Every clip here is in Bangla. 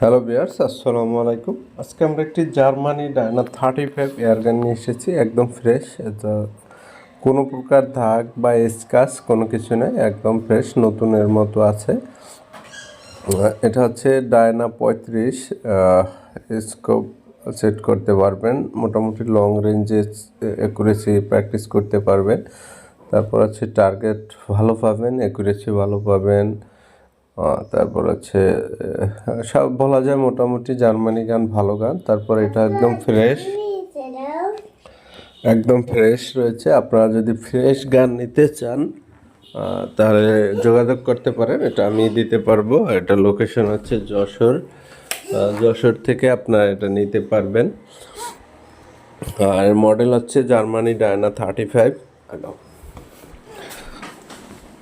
হ্যালো বিয়ার্স আসসালামু আলাইকুম আজকে আমরা একটি Germany Diana thirty five airgun নিয়ে এসেছি, একদম ফ্রেশ এটা কোনো প্রকার দাগ বা স্কাচ কোনো কিছু নেই একদম ফ্রেশ নতুনের মতো আছে। এটা হচ্ছে ডায়না পঁয়ত্রিশ স্কোপ সেট করতে পারবেন। মোটামুটি লং রেঞ্জে অ্যাকুরেসি প্র্যাকটিস করতে পারবেন। তারপর হচ্ছে টার্গেট ভালো পাবেন অ্যাকুরেসি ভালো পাবেন। তারপর হচ্ছে সব বলা যায় মোটামুটি জার্মানি গান, ভালো গান। তারপর এটা একদম ফ্রেশ। একদম ফ্রেশ রয়েছে। আপনারা যদি ফ্রেশ গান নিতে চান তাহলে যোগাযোগ করতে পারেন। এটা আমি দিতে পারব। এটা লোকেশন হচ্ছে যশোর। যশোর থেকে আপনারা এটা নিতে পারবেন। আর মডেল হচ্ছে জার্মানি ডায়না থার্টি ফাইভ।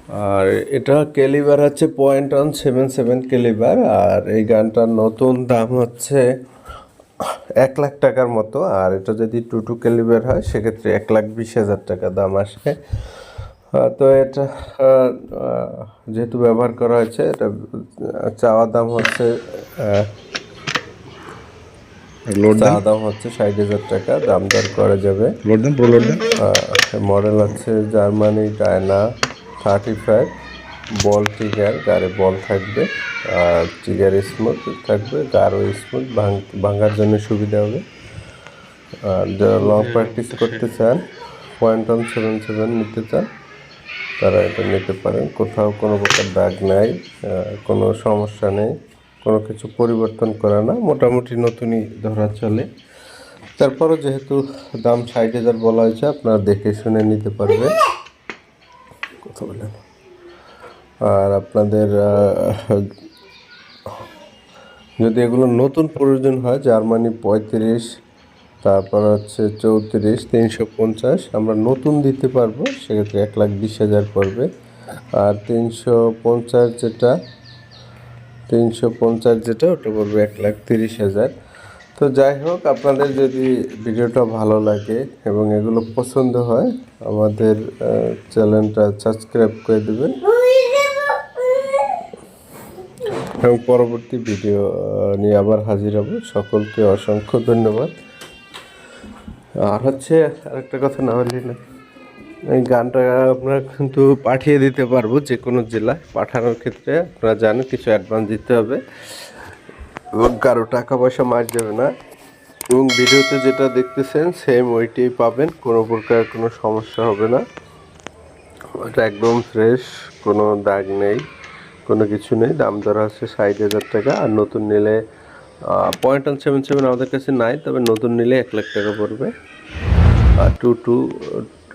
আর এটা কেলিবার হচ্ছে point one seven seven calibre আর এই গানটার নতুন দাম হচ্ছে এক লাখ টাকার মতো আর এটা যদি টু টু কেলিবার হয় সেক্ষেত্রে এক লাখ বিশ হাজার টাকা দাম আসে। তো এটা যেহেতু ব্যবহার করা হয়েছে এটা চাওয়া দাম হচ্ছে চাওয়া দাম? হচ্ছে ষাট হাজার টাকা দাম দর করা যাবে। মডেল হচ্ছে Germany Diana. Thirty five ball trigger গাড়ে বল থাকবে আর ট্রিগার স্মুথ থাকবে গাঢ় স্মুথ ভাঙার জন্য সুবিধা হবে। আর যারা লং প্র্যাকটিস করতে চান পয়েন্ট অন সেভেন সেভেন নিতে চান তারা এটা নিতে পারেন। কোথাও কোনো প্রকার দাগ নাই কোনো সমস্যা নেই কোনো কিছু পরিবর্তন করা না মোটামুটি নতুনই ধরা চলে। তারপরও যেহেতু দাম ষাট হাজার বলা হয়েছে আপনারা দেখে শুনে নিতে পারবেন। কথা বলেন আর আপনাদের যদি এগুলো নতুন প্রয়োজন হয়, জার্মানি পঁয়ত্রিশ, তারপর হচ্ছে চৌত্রিশ, তিনশো পঞ্চাশ, আমরা নতুন দিতে পারব, সেক্ষেত্রে এক লাখ বিশ হাজার পড়বে। আর তিনশো পঞ্চাশ যেটা, তিনশো পঞ্চাশ যেটা, ওটা পড়বে এক লাখ তিরিশ হাজার। তো যাই হোক, আপনাদের যদি ভিডিওটা ভালো লাগে এবং এগুলো পছন্দ হয়, আমাদের চ্যানেলটা সাবস্ক্রাইব করে দেবেন। এবং পরবর্তী ভিডিও নিয়ে আবার হাজির হব। সকলকে অসংখ্য ধন্যবাদ। আর হচ্ছে, আরেকটা কথা না হলে না, এই গানটা আমরা কিন্তু পাঠিয়ে দিতে পারব যে কোনো জেলায় পাঠানোর ক্ষেত্রে। আপনারা জানেন, কিছু অ্যাডভান্স দিতে হবে। এবং কারও টাকা পয়সা মার যাবে না। এবং ভিডিওতে যেটা দেখতেছেন সেম ওইটাই পাবেন, কোনো প্রকার কোনো সমস্যা হবে না। ওটা একদম ফ্রেশ কোনো দাগ নেই, কোনো কিছু নেই। দাম ধরা হচ্ছে ষাট হাজার টাকা। আর নতুন নিলে পয়েন্ট অন সেভেন সেভেন আমাদের কাছে নাই, তবে নতুন নিলে এক লাখ টাকা পড়বে। আর টু টু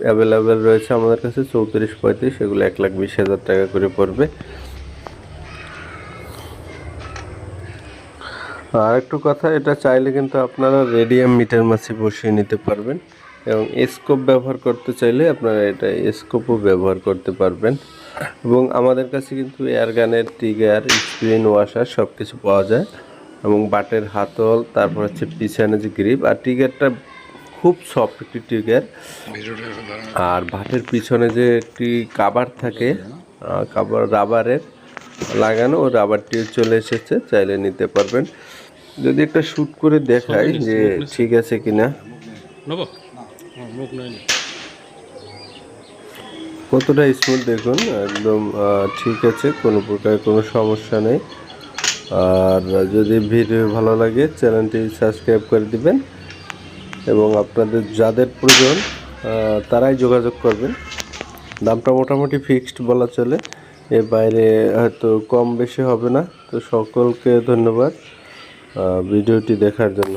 অ্যাভেলেবেল রয়েছে আমাদের কাছে, চৌত্রিশ পঁয়ত্রিশ, এগুলো এক লাখ বিশ হাজার টাকা করে পড়বে। আর একটু কথা, এটা চাইলে কিন্তু আপনারা রেডিয়াম মিটার মাছি বসিয়ে নিতে পারবেন এবং স্কোপ ব্যবহার করতে চাইলে আপনারা এটা স্কোপও ব্যবহার করতে পারবেন। এবং আমাদের কাছে কিন্তু এয়ারগানের টিগার, স্ক্রিন ওয়াশার সব কিছু পাওয়া যায় এবং বাটের হাতল, তারপর হচ্ছে পিছনে যে গ্রিপ আর টিগারটা খুব সফট একটি টিগার। আর ভাটের পিছনে যে একটি কাবার থাকে কাবার রাবারের লাগানো, ও রাবারটিও চলে এসেছে, চাইলে নিতে পারবেন। যদি একটা শ্যুট করে দেখাই যে ঠিক আছে কিনা। নেব? কতটা স্মুথ দেখুন একদম ঠিক আছে কোনো প্রকার কোনো সমস্যা নেই। আর যদি ভিডিও ভালো লাগে চ্যানেলটি সাবস্ক্রাইব করে দিবেন। এবং আপনাদের যাদের প্রয়োজন তারাই যোগাযোগ করবেন। দামটা মোটামুটি ফিক্সড বলা চলে। এর বাইরে হয়তো কম বেশি হবে না। তো সকলকে ধন্যবাদ। ভিডিওটি দেখার জন্য।